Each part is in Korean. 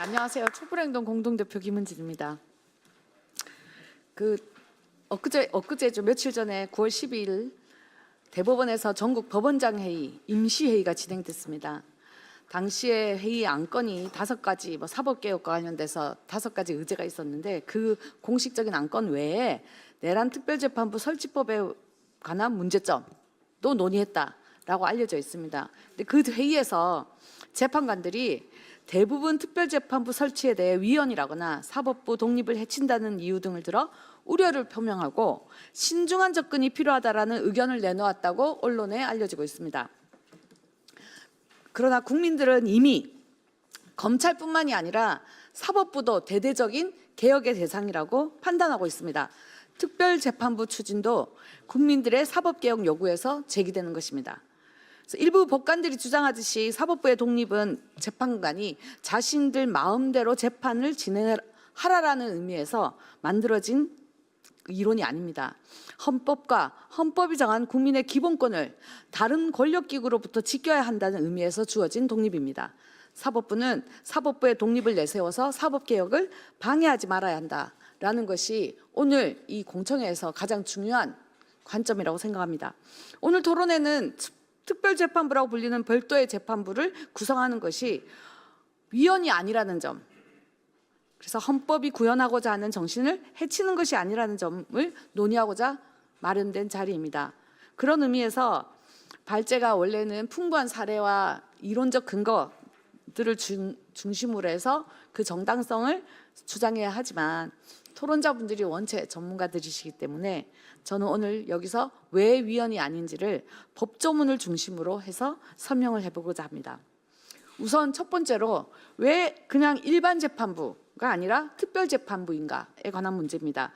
안녕하세요. 촛불행동 공동대표 김은진입니다. 그 엊그제 엊그제죠 며칠 전에 9월 12일 대법원에서 전국 법원장 회의 임시 회의가 진행됐습니다. 당시에 회의 안건이 다섯 가지 뭐 사법 개혁과 관련돼서 다섯 가지 의제가 있었는데 그 공식적인 안건 외에 내란 특별재판부 설치법에 관한 문제점도 논의했다라고 알려져 있습니다. 근데 그 회의에서 재판관들이 대부분 특별재판부 설치에 대해 위헌이라거나 사법부 독립을 해친다는 이유 등을 들어 우려를 표명하고 신중한 접근이 필요하다라는 의견을 내놓았다고 언론에 알려지고 있습니다. 그러나 국민들은 이미 검찰뿐만이 아니라 사법부도 대대적인 개혁의 대상이라고 판단하고 있습니다. 특별재판부 추진도 국민들의 사법개혁 요구에서 제기되는 것입니다. 일부 법관들이 주장하듯이 사법부의 독립은 재판관이 자신들 마음대로 재판을 진행하라라는 의미에서 만들어진 이론이 아닙니다. 헌법과 헌법이 정한 국민의 기본권을 다른 권력기구로부터 지켜야 한다는 의미에서 주어진 독립입니다. 사법부는 사법부의 독립을 내세워서 사법개혁을 방해하지 말아야 한다라는 것이 오늘 이 공청회에서 가장 중요한 관점이라고 생각합니다. 오늘 토론회는 특별재판부라고 불리는 별도의 재판부를 구성하는 것이 위헌이 아니라는 점, 그래서 헌법이 구현하고자 하는 정신을 해치는 것이 아니라는 점을 논의하고자 마련된 자리입니다. 그런 의미에서 발제가 원래는 풍부한 사례와 이론적 근거들을 중, 중심으로 해서 그 정당성을 주장해야 하지만 토론자분들이 원체 전문가들이시기 때문에 저는 오늘 여기서 왜 위헌이 아닌지를 법조문을 중심으로 해서 설명을 해보고자 합니다. 우선 첫 번째로 왜 그냥 일반 재판부가 아니라 특별 재판부인가에 관한 문제입니다.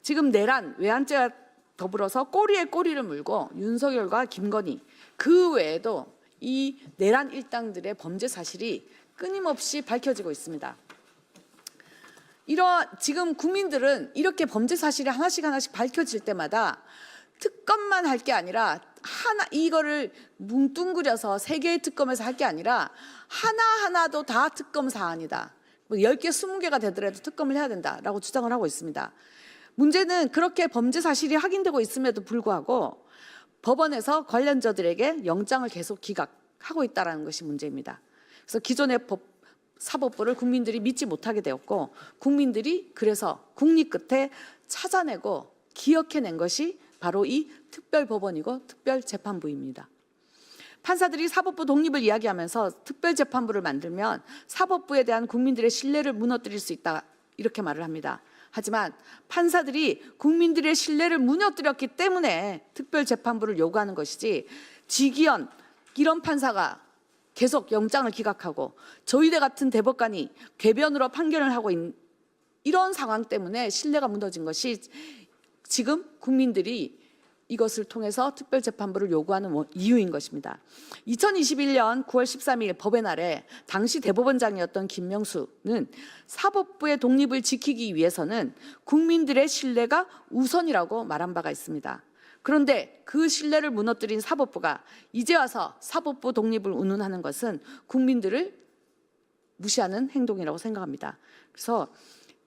지금 내란 외환죄와 더불어서 꼬리에 꼬리를 물고 윤석열과 김건희 그 외에도 이 내란 일당들의 범죄 사실이 끊임없이 밝혀지고 있습니다. 이러 지금 국민들은 이렇게 범죄 사실이 하나씩 하나씩 밝혀질 때마다 특검만 할 게 아니라 하나 이거를 뭉뚱그려서 세 개의 특검에서 할 게 아니라 하나 하나도 다 특검 사안이다. 뭐 10개, 20개가 되더라도 특검을 해야 된다라고 주장을 하고 있습니다. 문제는 그렇게 범죄 사실이 확인되고 있음에도 불구하고 법원에서 관련자들에게 영장을 계속 기각하고 있다라는 것이 문제입니다. 그래서 기존의 법 사법부를 국민들이 믿지 못하게 되었고 국민들이 그래서 국립 끝에 찾아내고 기억해낸 것이 바로 이 특별법원이고 특별재판부입니다. 판사들이 사법부 독립을 이야기하면서 특별재판부를 만들면 사법부에 대한 국민들의 신뢰를 무너뜨릴 수 있다 이렇게 말을 합니다. 하지만 판사들이 국민들의 신뢰를 무너뜨렸기 때문에 특별재판부를 요구하는 것이지 지기현 이런 판사가 계속 영장을 기각하고 저희대 같은 대법관이 궤변으로 판결을 하고 있는 이런 상황 때문에 신뢰가 무너진 것이 지금 국민들이 이것을 통해서 특별재판부를 요구하는 원- 이유인 것입니다. 2021년 9월 13일 법의 날에 당시 대법원장이었던 김명수는 사법부의 독립을 지키기 위해서는 국민들의 신뢰가 우선이라고 말한 바가 있습니다. 그런데 그 신뢰를 무너뜨린 사법부가 이제 와서 사법부 독립을 운운하는 것은 국민들을 무시하는 행동이라고 생각합니다. 그래서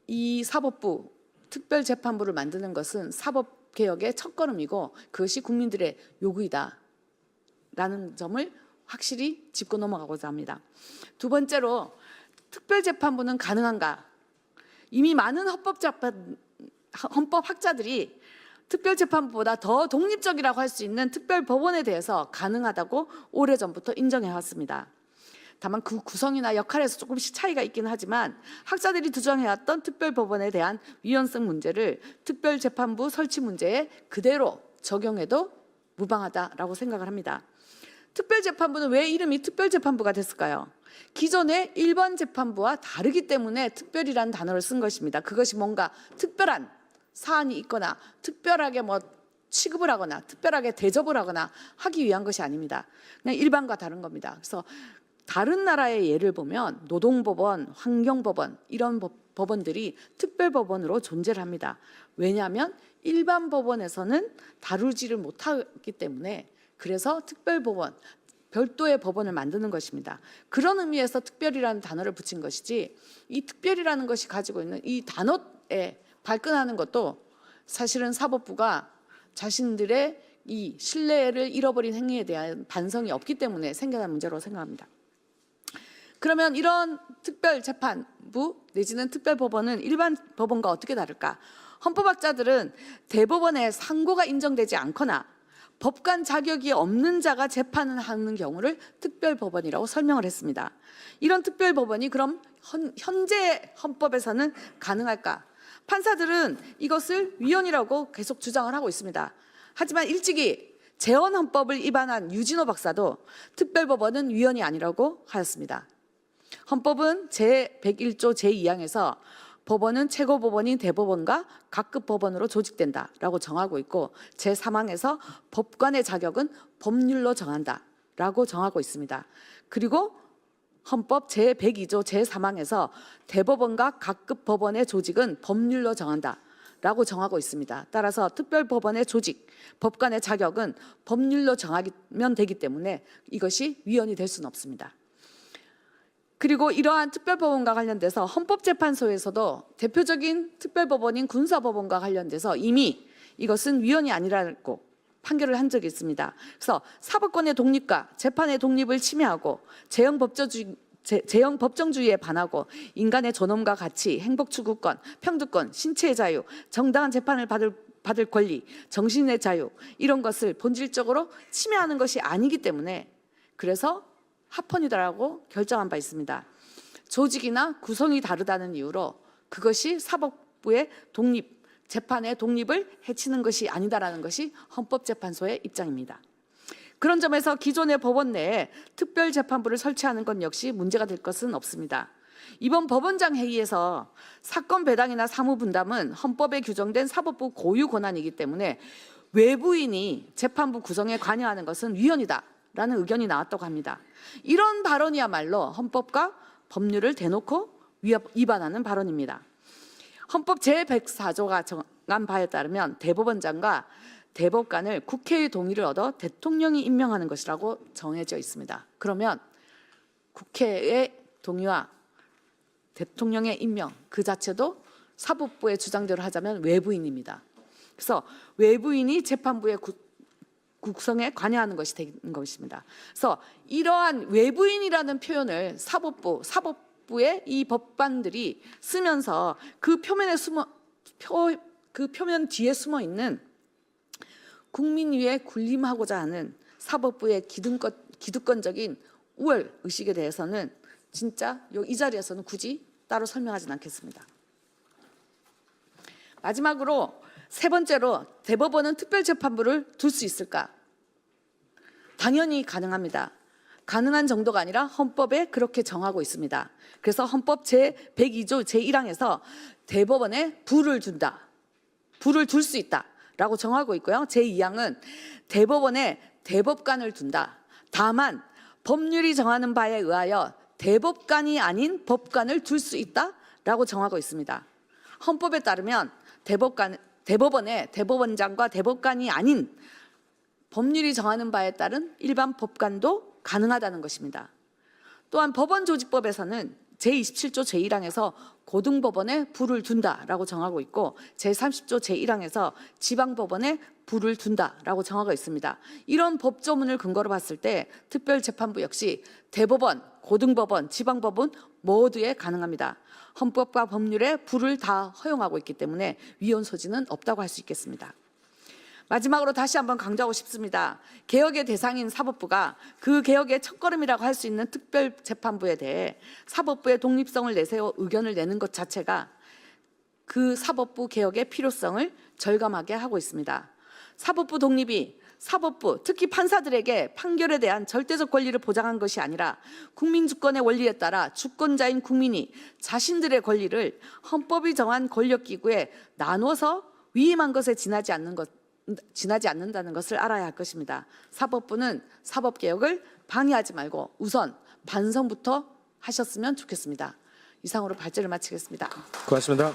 이 사법부 특별재판부를 만드는 것은 사법 개혁의 첫 걸음이고 그것이 국민들의 요구이다. 라는 점을 확실히 짚고 넘어가고자 합니다. 두 번째로 특별재판부는 가능한가? 이미 많은 헌법재판, 헌법학자들이 특별재판부보다 더 독립적이라고 할 수 있는 특별법원에 대해서 가능하다고 오래전부터 인정해 왔습니다. 다만 그 구성이나 역할에서 조금씩 차이가 있긴 하지만 학자들이 주장해왔던 특별법원에 대한 위헌성 문제를 특별재판부 설치 문제에 그대로 적용해도 무방하다라고 생각을 합니다. 특별재판부는 왜 이름이 특별재판부가 됐을까요? 기존의 일반 재판부와 다르기 때문에 특별이라는 단어를 쓴 것입니다. 그것이 뭔가 특별한 사안이 있거나 특별하게 뭐 취급을 하거나 특별하게 대접을 하거나 하기 위한 것이 아닙니다. 그냥 일반과 다른 겁니다. 그래서 다른 나라의 예를 보면 노동법원, 환경법원 이런 법- 법원들이 특별법원으로 존재를 합니다. 왜냐하면 일반 법원에서는 다루지를 못하기 때문에 그래서 특별법원 별도의 법원을 만드는 것입니다. 그런 의미에서 특별이라는 단어를 붙인 것이지 이 특별이라는 것이 가지고 있는 이 단어에 발끈하는 것도 사실은 사법부가 자신들의 이 신뢰를 잃어버린 행위에 대한 반성이 없기 때문에 생겨난 문제로 생각합니다. 그러면 이런 특별재판부 내지는 특별법원은 일반 법원과 어떻게 다를까? 헌법학자들은 대법원에 상고가 인정되지 않거나 법관 자격이 없는 자가 재판을 하는 경우를 특별법원이라고 설명을 했습니다. 이런 특별법원이 그럼 현- 현재 헌법에서는 가능할까? 판사들은 이것을 위헌이라고 계속 주장을 하고 있습니다. 하지만 일찍이 재헌 헌법을 위반한 유진호 박사도 특별법원은 위헌이 아니라고 하였습니다. 헌법은 제101조 제2항에서 법원은 최고법원인 대법원과 각급 법원으로 조직된다라고 정하고 있고 제3항에서 법관의 자격은 법률로 정한다라고 정하고 있습니다. 그리고 헌법 제102조 제3항에서 대법원과 각급 법원의 조직은 법률로 정한다 라고 정하고 있습니다. 따라서 특별법원의 조직, 법관의 자격은 법률로 정하면 되기 때문에 이것이 위헌이 될 수는 없습니다. 그리고 이러한 특별법원과 관련돼서 헌법재판소에서도 대표적인 특별법원인 군사법원과 관련돼서 이미 이것은 위헌이 아니라고 판결을 한 적이 있습니다. 그래서 사법권의 독립과 재판의 독립을 침해하고 재형 법조주의 제- 재형 법정주의에 반하고 인간의 존엄과 가치, 행복 추구권, 평등권, 신체의 자유, 정당한 재판을 받을 받을 권리, 정신의 자유 이런 것을 본질적으로 침해하는 것이 아니기 때문에 그래서 합헌이다라고 결정한 바 있습니다. 조직이나 구성이 다르다는 이유로 그것이 사법부의 독립, 재판의 독립을 해치는 것이 아니다라는 것이 헌법재판소의 입장입니다. 그런 점에서 기존의 법원 내에 특별재판부를 설치하는 것 역시 문제가 될 것은 없습니다. 이번 법원장 회의에서 사건 배당이나 사무 분담은 헌법에 규정된 사법부 고유 권한이기 때문에 외부인이 재판부 구성에 관여하는 것은 위헌이다 라는 의견이 나왔다고 합니다. 이런 발언이야말로 헌법과 법률을 대놓고 위반하는 발언입니다. 헌법 제104조가 정한 바에 따르면 대법원장과 대법관을 국회의 동의를 얻어 대통령이 임명하는 것이라고 정해져 있습니다. 그러면 국회의 동의와 대통령의 임명 그 자체도 사법부의 주장대로 하자면 외부인입니다. 그래서 외부인이 재판부의 구- 국성에 관여하는 것이 되는 것입니다. 그래서 이러한 외부인이라는 표현을 사법부, 사법 부의 이 법관들이 쓰면서 그 표면에 숨어 표, 그 표면 뒤에 숨어 있는 국민 위에 군림하고자 하는 사법부의 기득권, 기득권적인 우월 의식에 대해서는 진짜 요- 이 자리에서는 굳이 따로 설명하지는 않겠습니다. 마지막으로 세 번째로 대법원은 특별재판부를 둘 수 있을까? 당연히 가능합니다. 가능한 정도가 아니라 헌법에 그렇게 정하고 있습니다. 그래서 헌법 제 102조 제1항에서 대법원에 부를 준다. 부를 둘수 있다 라고 정하고 있고요. 제2항은 대법원에 대법관을 둔다. 다만 법률이 정하는 바에 의하여 대법관이 아닌 법관을 둘 수 있다라고 정하고 있습니다. 헌법에 따르면 대법관 대법원에 대법원장과 대법관이 아닌 법률이 정하는 바에 따른 일반 법관도 가능하다는 것입니다. 또한 법원 조직법에서는 제27조 제1항에서 고등법원에 불을 둔다라고 정하고 있고 제30조 제1항에서 지방법원에 불을 둔다라고 정하고 있습니다. 이런 법조문을 근거로 봤을 때 특별재판부 역시 대법원, 고등법원, 지방법원 모두에 가능합니다. 헌법과 법률에 불을 다 허용하고 있기 때문에 위헌 소지는 없다고 할 수 있겠습니다. 마지막으로 다시 한번 강조하고 싶습니다. 개혁의 대상인 사법부가 그 개혁의 첫걸음이라고 할 수 있는 특별재판부에 대해 사법부의 독립성을 내세워 의견을 내는 것 자체가 그 사법부 개혁의 필요성을 절감하게 하고 있습니다. 사법부 독립이 사법부, 특히 판사들에게 판결에 대한 절대적 권리를 보장한 것이 아니라 국민 주권의 원리에 따라 주권자인 국민이 자신들의 권리를 헌법이 정한 권력기구에 나눠서 위임한 것에 지나지 않는 것, 지나지 않는다는 것을 알아야 할 것입니다. 사법부는 사법 개혁을 방해하지 말고 우선 반성부터 하셨으면 좋겠습니다. 이상으로 발제를 마치겠습니다. 고맙습니다.